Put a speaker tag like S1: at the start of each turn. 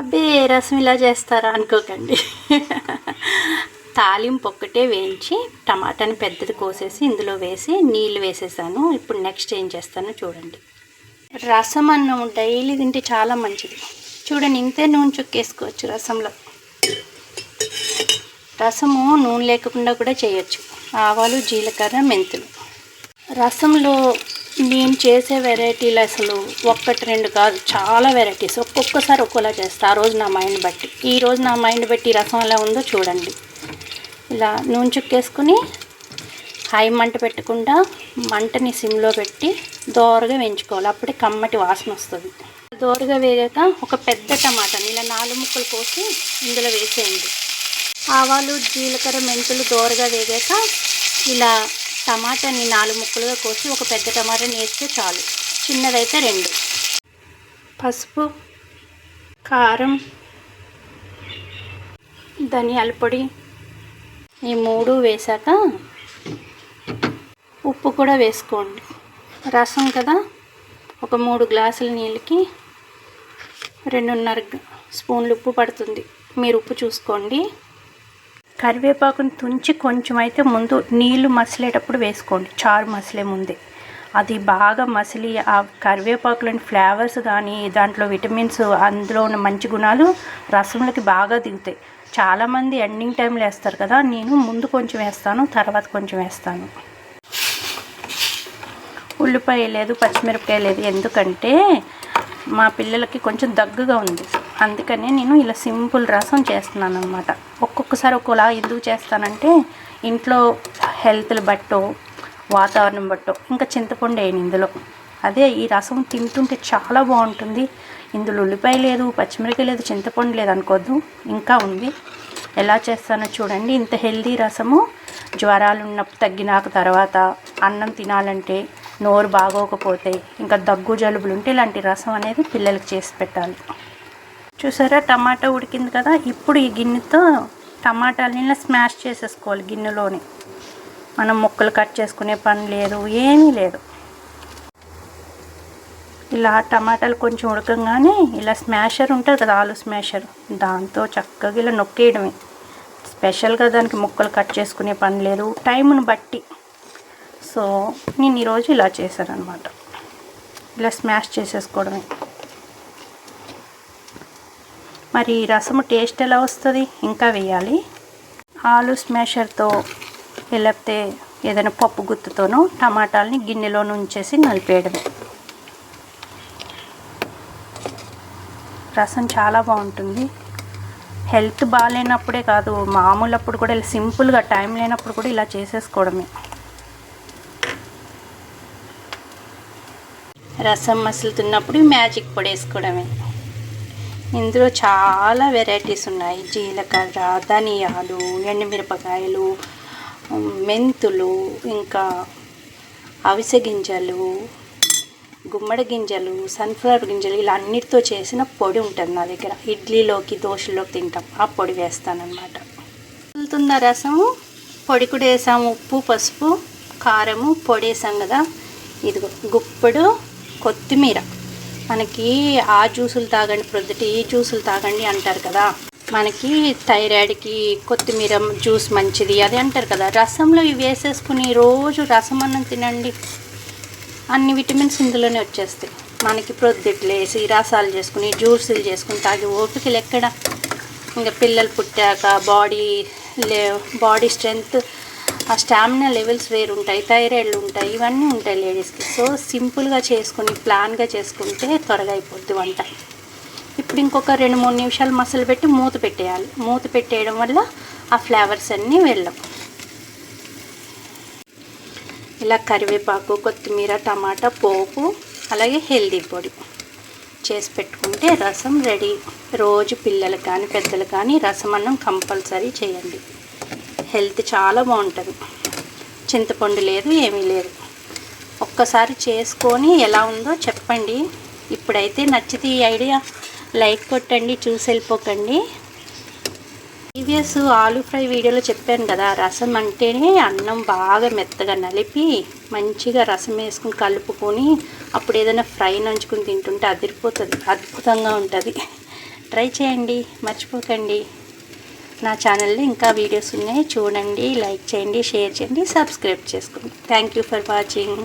S1: అబ్బే రసం ఇలా చేస్తారా అనుకోకండి. తాలింపు ఒక్కటే వేయించి టమాటాని పెద్దది కోసేసి ఇందులో వేసి నీళ్ళు వేసేసాను. ఇప్పుడు నెక్స్ట్ ఏం చేస్తానో చూడండి. రసం అన్నం డైలీ తింటే చాలా మంచిది. చూడండి ఇంతే నూనె చుక్కేసుకోవచ్చు రసంలో. రసము నూనె లేకుండా కూడా చేయొచ్చు. ఆవాలు జీలకర్ర మెంతులు. రసంలో నేను చేసే వెరైటీలు అసలు ఒక్కటి రెండు కాదు చాలా వెరైటీస్. ఒక్కొక్కసారి ఒక్కోలా చేస్తా ఆ రోజు నా మైండ్ బట్టి. ఈ రోజు నా మైండ్ బట్టి రసం ఎలా ఉందో చూడండి. ఇలా నూనె చుక్కేసుకుని హై మంట పెట్టకుండా మంటని సిమ్లో పెట్టి దోరగా వేయించుకోవాలి. అప్పుడే కమ్మటి వాసన వస్తుంది. దోరగా వేగాక ఒక పెద్ద టమాటాని ఇలా నాలుగు ముక్కలు కోసి ఇందులో వేసేయండి. ఆవాలు జీలకర్ర మెంతులు దోరగా వేగాక ఇలా టమాటాని నాలుగు ముక్కలుగా కోసి ఒక పెద్ద టమాటాని వేస్తే చాలు. చిన్నదైతే రెండు. పసుపు కారం ధనియాల పొడి ఈ మూడు వేసాక ఉప్పు కూడా వేసుకోండి. రసం కదా? ఒక మూడు గ్లాసుల నీళ్ళకి రెండున్నర స్పూన్లు ఉప్పు పడుతుంది. మీరు ఉప్పు చూసుకోండి. కరివేపాకుని తుంచి కొంచెం అయితే ముందు నీళ్ళు మసిలేటప్పుడు వేసుకోండి. చారు మసిలే ముందే. అది బాగా మసిలి ఆ కరివేపాకులోని ఫ్లేవర్స్ కానీ దాంట్లో విటమిన్స్ అందులో ఉన్న మంచి గుణాలు రసంలోకి బాగా దిగుతాయి. చాలామంది ఎండింగ్ టైంలో వేస్తారు కదా నేను ముందు కొంచెం వేస్తాను తర్వాత కొంచెం వేస్తాను. ఉల్లిపాయ లేదు పచ్చిమిరపకాయ లేదు. ఎందుకంటే మా పిల్లలకి కొంచెం దగ్గుగా ఉంది. అందుకనే నేను ఇలా సింపుల్ రసం చేస్తున్నాను అనమాట ఒక్కొక్కసారి ఒక్కోలా ఎందుకు చేస్తానంటే ఇంట్లో హెల్త్లు బట్టో వాతావరణం బట్టో ఇంకా చింతపండు వేయను ఇందులో. అదే ఈ రసం తింటుంటే చాలా బాగుంటుంది. ఇందులో ఉల్లిపాయ లేదు పచ్చిమిరకాయ లేదు చింతపండు లేదు అనుకోద్దు. ఇంకా ఉంది. ఎలా చేస్తానో చూడండి. ఇంత హెల్దీ రసము. జ్వరాలు ఉన్నప్పుడు తగ్గినాక తర్వాత అన్నం తినాలంటే నోరు బాగోకపోతే ఇంకా దగ్గు జలుబులు ఉంటే ఇలాంటి రసం అనేది పిల్లలకి చేసి పెట్టాలి. చూసారా? టమాటా ఉడికింది కదా? ఇప్పుడు ఈ గిన్నెతో టమాటాలని స్మాష్ చేసేసుకోవాలి గిన్నెలోని. మనం ముక్కలు కట్ చేసుకునే పని లేదు ఏమీ లేదు. ఇలా టమాటాలు కొంచెం ఉడకంగానే ఇలా స్మాషర్ ఉంటుంది కదా ఆలు స్మాషర్. దాంతో చక్కగా ఇలా నొక్కేయడమే. స్పెషల్గా దానికి ముక్కలు కట్ చేసుకునే పని లేదు టైంను బట్టి. సో నేను ఈరోజు ఇలా చేశాను అనమాట ఇలా స్మాష్ చేసేసుకోవడమే. మరి రసము టేస్ట్ ఎలా వస్తుంది? ఇంకా వేయాలి. ఆలు స్మాషర్తో లేకపోతే ఏదైనా పప్పు గుత్తుతోనో టమాటాలని గిన్నెలో ఉంచేసి నలిపేయడమే. రసం చాలా బాగుంటుంది. హెల్త్ బాగాలేనప్పుడే కాదు మామూలు అప్పుడు కూడా ఇలా సింపుల్గా టైం లేనప్పుడు కూడా ఇలా చేసేసుకోవడమే. రసం మసులుతున్నప్పుడు మ్యాజిక్ పొడి వేసుకోవడమే ఇందులో చాలా వెరైటీస్ ఉన్నాయి. జీలకర్ర ధనియాలు ఎండుమిరపకాయలు మెంతులు ఇంకా అవిసె గింజలు గుమ్మడి గింజలు సన్ఫ్లవర్ గింజలు ఇలా అన్నిటితో చేసిన పొడి ఉంటుంది నా దగ్గర. ఇడ్లీలోకి దోశలోకి తింటాం. ఆ పొడి వేస్తానమాట వెళ్తున్న రసము పొడి కూడా వేసాము. ఉప్పు పసుపు కారము పొడి వేసాం కదా. ఇదిగో గుప్పడు కొత్తిమీర. మనకి ఆ జ్యూసులు తాగండి ప్రొద్దుటి ఈ జ్యూసులు తాగండి అంటారు కదా. మనకి థైరాయిడ్కి కొత్తిమీర జ్యూస్ మంచిది అది అంటారు కదా. రసంలో ఇవి వేసేసుకుని రోజు రసం అన్నం తినండి. అన్ని విటమిన్స్ ఇందులోనే వచ్చేస్తాయి. మనకి ప్రొద్దుట్లు వేసి రసాలు చేసుకుని జ్యూసులు చేసుకుని తాగి ఓపికలు ఎక్కడ? ఇంకా పిల్లలు పుట్టాక బాడీ లే బాడీ స్ట్రెంగ్త్ ఆ స్టామినా లెవెల్స్ వేరు ఉంటాయి థైరాయిడ్లు ఉంటాయి ఇవన్నీ ఉంటాయి లేడీస్కి సో సింపుల్గా చేసుకుని ప్లాన్గా చేసుకుంటే త్వరగా అయిపోద్ది వంట. ఇప్పుడు ఇంకొక రెండు మూడు నిమిషాలు మసలు పెట్టి మూత పెట్టేయాలి. మూత పెట్టేయడం వల్ల ఆ ఫ్లేవర్స్ అన్నీ వెళ్ళం ఇలా కరివేపాకు కొత్తిమీర టమాటా పోపు అలాగే హెల్దీ పొడి చేసి పెట్టుకుంటే రసం రెడీ. రోజు పిల్లలు కానీ పెద్దలు కానీ రసం అన్నం కంపల్సరీ చేయండి. హెల్త్ చాలా బాగుంటుంది. చింతపండు లేదు ఏమీ లేదు. ఒక్కసారి చేసుకొని ఎలా ఉందో చెప్పండి. ఇప్పుడైతే నచ్చితే ఈ ఐడియా లైక్ కొట్టండి చూసి వెళ్ళిపోకండి. ప్రీవియస్ ఆలు ఫ్రై వీడియోలో చెప్పాను కదా రసం అంటేనే అన్నం బాగా మెత్తగా నలిపి మంచిగా రసం వేసుకుని కలుపుకొని అప్పుడు ఏదైనా ఫ్రై నంచుకుని తింటుంటే అదిరిపోతుంది అద్భుతంగా ఉంటుంది. ట్రై చేయండి మర్చిపోకండి. నా ఛానల్లో ఇంకా వీడియోస్ ఉన్నాయి. చూడండి లైక్ చేయండి షేర్ చేయండి సబ్స్క్రైబ్ చేసుకోండి. Thank you for watching